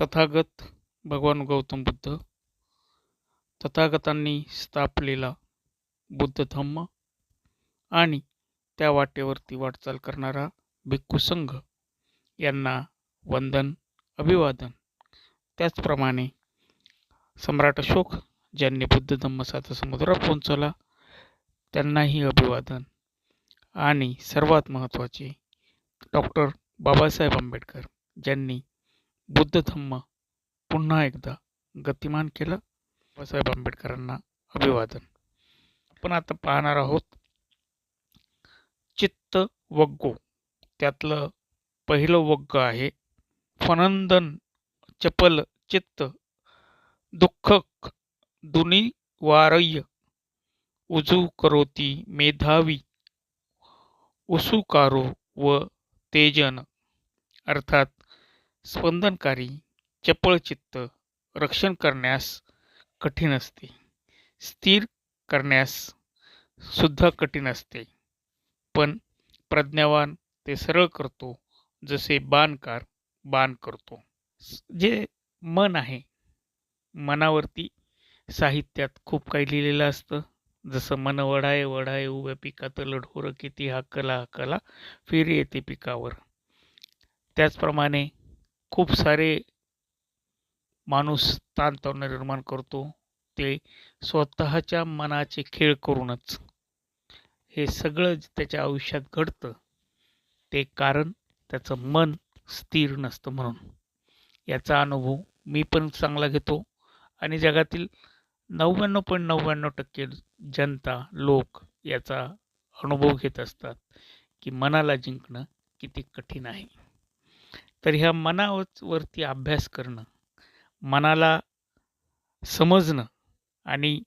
तथागत भगवान गौतम बुद्ध तथागतांनी स्थापलेला बुद्ध धम्म आणि त्या वाटेवरती वाटचाल करणारा भिक्खू संघ यांना वंदन अभिवादन. त्याचप्रमाणे सम्राट अशोक ज्यांनी बुद्ध धम्म धम्मसाचा समुद्रात पोहोचवला त्यांनाही अभिवादन आणि सर्वात महत्त्वाचे डॉक्टर बाबासाहेब आंबेडकर ज्यांनी बुद्ध धम्म पुन्हा एकदा गतिमान केलं. बाबासाहेब आंबेडकरांना अभिवादन. आपण आता पाहणार आहोत चित्त वग्गो. त्यातलं पहिलं वग्ग आहे फनंदन चपल चित्त दुःख दुनी वारय्य. उजू करोती मेधावी उसुकारो व तेजन. अर्थात स्पंदनकारी चपळचित्त रक्षण करण्यास कठीण असते. स्थिर करण्यास सुद्धा कठीण असते. पण प्रज्ञावान ते सरळ करतो जसे बाणकार बाण करतो. जे मन आहे मनावरती साहित्यात खूप काही लिहिलेलं असतं. जसं मन वढाय वढाय उभ्या पिकात लढोरं किती हाकला हाकला फिर येते पिकावर. त्याचप्रमाणे खूप सारे माणूस ताणतणाव निर्माण करतो. ते स्वतःच्या मनाचे खेळ करूनच हे सगळं त्याच्या आयुष्यात घडतं ते कारण त्याचं मन स्थिर नसतं म्हणून. याचा अनुभव मी पण चांगला घेतो आणि जगातील नव्याण्णव पॉईंट नव्याण्णव टक्के जनता लोक याचा अनुभव घेत असतात की मनाला जिंकणं किती कठीण आहे. तर ह्या मनावरती अभ्यास करणं मनाला समजणं आणि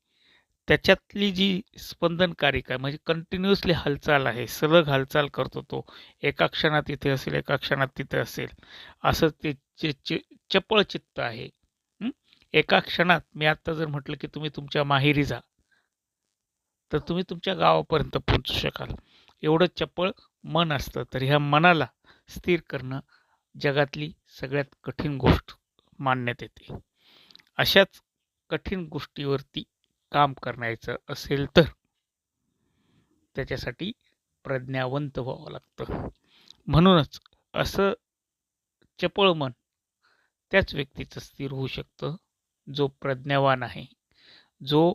त्याच्यातली जी स्पंदनकारिका आहे म्हणजे कंटिन्युअसली हालचाल आहे सलग हालचाल करतो तो एका क्षणात इथे असेल एका क्षणात तिथे असेल असं ते चे चे चपळ चित्त आहे एका क्षणात मी आत्ता जर म्हटलं की तुम्ही तुमच्या माहेरी जा तर तुम्ही तुमच्या गावापर्यंत पोहोचू शकाल. एवढं चपळ मन असतं तर ह्या मनाला स्थिर करणं जगातली सगळ्यात कठीण गोष्ट मानण्यात येते. अशाच कठीण गोष्टीवरती काम करण्याचं असेल तर त्याच्यासाठी प्रज्ञावंत व्हावं लागतं. म्हणूनच असं चपळ मन त्याच व्यक्तीचं स्थिर होऊ शकतं जो प्रज्ञावान आहे. जो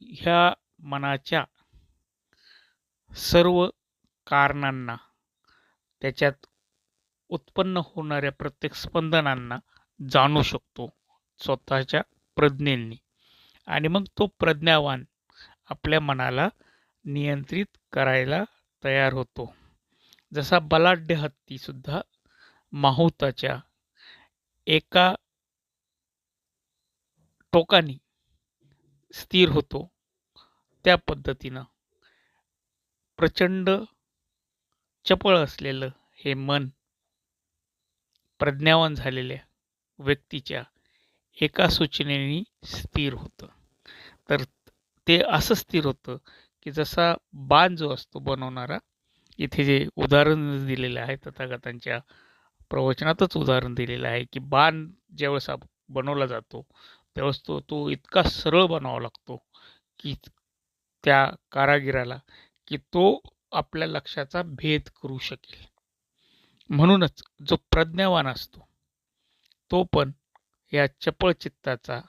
ह्या मनाच्या सर्व कारणांना त्याच्यात उत्पन्न होणाऱ्या प्रत्येक स्पंदनांना जाणू शकतो स्वतःच्या प्रज्ञेंनी. आणि मग तो प्रज्ञावान आपल्या मनाला नियंत्रित करायला तयार होतो. जसा बलाढ्य हत्तीसुद्धा माहुताच्या एका टोकानी स्थिर होतो त्या पद्धतीनं प्रचंड चपळ असलेलं हे मन प्रज्ञावान झालेल्या व्यक्तीच्या एका सूचनेने स्थिर होतं. तर ते असं स्थिर होतं की जसा बाण जो असतो बनवणारा इथे जे उदाहरण दिलेलं आहे तथागतांच्या प्रवचनातच उदाहरण दिलेलं आहे की बाण ज्यावेळेस बनवला जातो त्यावेळेस तो तो इतका सरळ बनावा लागतो की त्या कारागिराला की तो आपल्या लक्षाचा भेद करू शकेल. म्हणूनच जो प्रज्ञावान असतो तो पण या चपळ चित्ताचा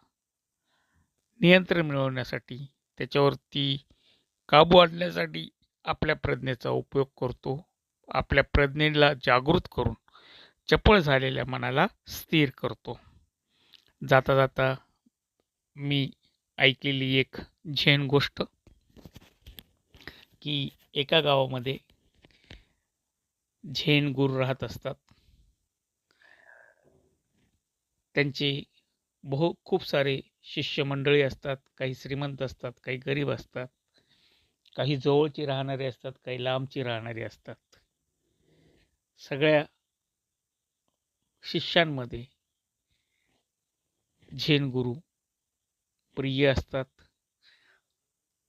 नियंत्रण मिळवण्यासाठी त्याच्यावरती काबू आणण्यासाठी आपल्या प्रज्ञेचा उपयोग करतो. आपल्या प्रज्ञेला जागृत करून चपळ झालेल्या मनाला स्थिर करतो. जाता जाता मी ऐकलेली एक झेन गोष्ट की एका गावामध्ये झेन गुरु राहत असतात. त्यांचे बहु खूप सारे शिष्यमंडळी असतात काही श्रीमंत असतात काही गरीब असतात काही जवळची राहणारे असतात काही लांबची राहणारी असतात. सगळ्या शिष्यांमध्ये झेन गुरु प्रिय असतात.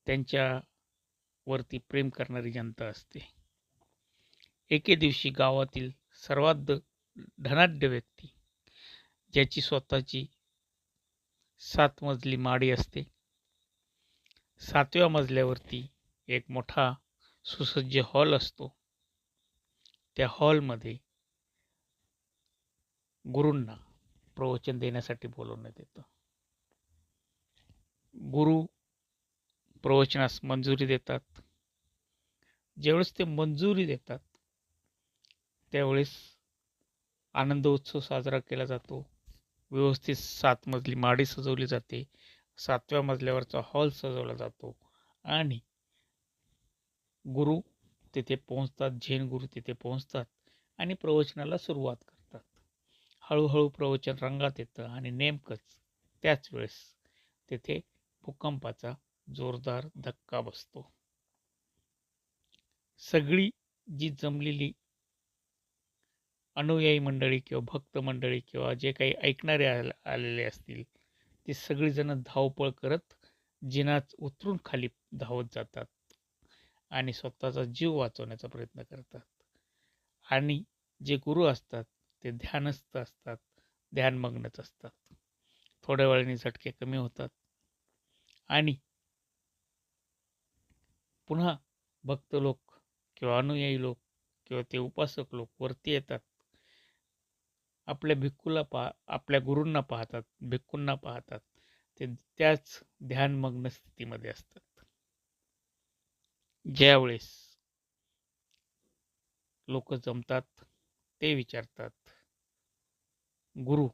त्यांच्यावरती प्रेम करणारी जनता असते. एके दिवशी गावातील सर्वात धनाढ्य व्यक्ती ज्याची स्वतःची सात मजली माडी असते. सातव्या मजल्यावरती एक मोठा सुसज्ज हॉल असतो. त्या हॉलमध्ये गुरूंना प्रवचन देण्यासाठी बोलवण्यात येतं. गुरु प्रवचनास मंजुरी देतात. ज्यावेळेस ते मंजुरी देतात त्यावेळेस आनंद उत्सव साजरा केला जातो. व्यवस्थित सात मजली माडी सजवली जाते. सातव्या मजल्यावरचा हॉल सजवला जातो. आणि गुरु तिथे पोहोचतात जैन गुरु तिथे पोहोचतात आणि प्रवचनाला सुरुवात करतात. हळूहळू प्रवचन रंगात येतं आणि नेमकंच त्याच वेळेस तेथे भूकंपाचा जोरदार धक्का बसतो. सगळी जी जमलेली अनुयायी मंडळी किंवा भक्त मंडळी किंवा जे काही ऐकणारे आलेले असतील ते सगळीजणं धावपळ करत जिनात उतरून खाली धावत जातात आणि स्वतःचा जीव वाचवण्याचा प्रयत्न करतात. आणि जे गुरु असतात ते ध्यानस्थ असतात ध्यानमग्नच असतात. थोड्या वेळाने झटके कमी होतात. आणि पुन्हा भक्त लोक किंवा अनुयायी लोक किंवा ते उपासक लोक वरती येतात. आपल्या भिक्खूला पा आपल्या गुरूंना पाहतात भिक्खूंना पाहतात. ते त्याच ध्यानमग्न स्थितीमध्ये असतात. ज्यावेळेस लोक जमतात ते विचारतात गुरु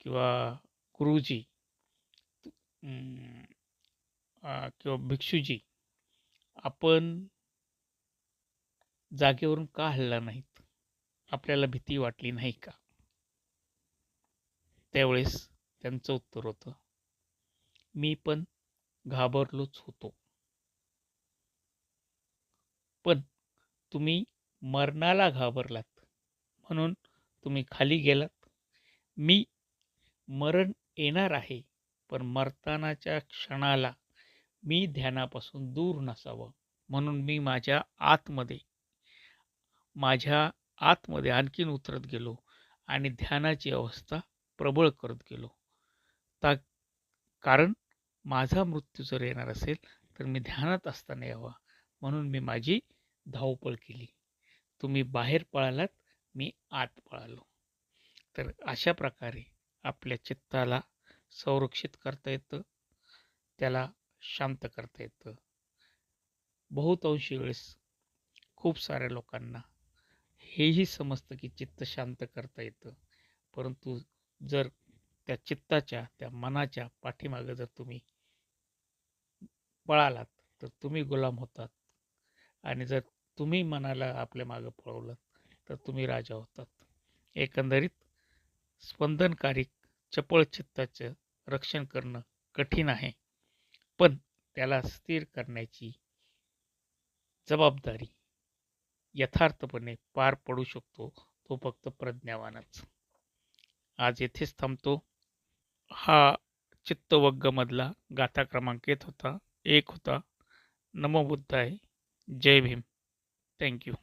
किंवा गुरुजी किंवा भिक्षूजी आपण जागेवरून का हल्ला नाहीत? आपल्याला भीती वाटली नाही का? त्यावेळेस त्यांचं उत्तर होतं मी पण घाबरलोच होतो. पण तुम्ही मरणाला घाबरलात. म्हणून तुम्ही खाली गेलात. मी मरण येणार आहे पण मरतानाच्या क्षणाला मी ध्यानापासून दूर नसावं. म्हणून मी माझ्या आतमध्ये माझ्या आतमध्ये आणखीन उतरत गेलो आणि ध्यानाची अवस्था प्रबळ करत गेलो. ता कारण माझा मृत्यू जर येणार असेल तर मी ध्यानात असताना यावा म्हणून मी माझी धावपळ केली. तुम्ही बाहेर पळालात मी आत पळालो. तर अशा प्रकारे आपल्या चित्ताला संरक्षित करता येतं त्याला शांत करता येतं. बहुतांशी वेळेस खूप साऱ्या लोकांना हेही समजतं की चित्त शांत करता येतं. परंतु जर त्या चित्ताच्या त्या मनाच्या पाठीमागं जर तुम्ही पळालात तर तुम्ही गुलाम होतात. आणि जर तुम्ही मनाला आपल्या मागं पळवलं तर तुम्ही राजा होतात. एकंदरीत स्पंदनकारी चपळ चित्ताचं रक्षण करणं कठीण आहे. पण त्याला स्थिर करण्याची जबाबदारी यथार्थपणे पार पडू शकतो तो फक्त प्रज्ञावानच. आज येथेच थांबतो. हा चित्तवग्गमधला गाथा क्रमांक एक होता एक होता नमो बुद्धाय जय भीम. थँक्यू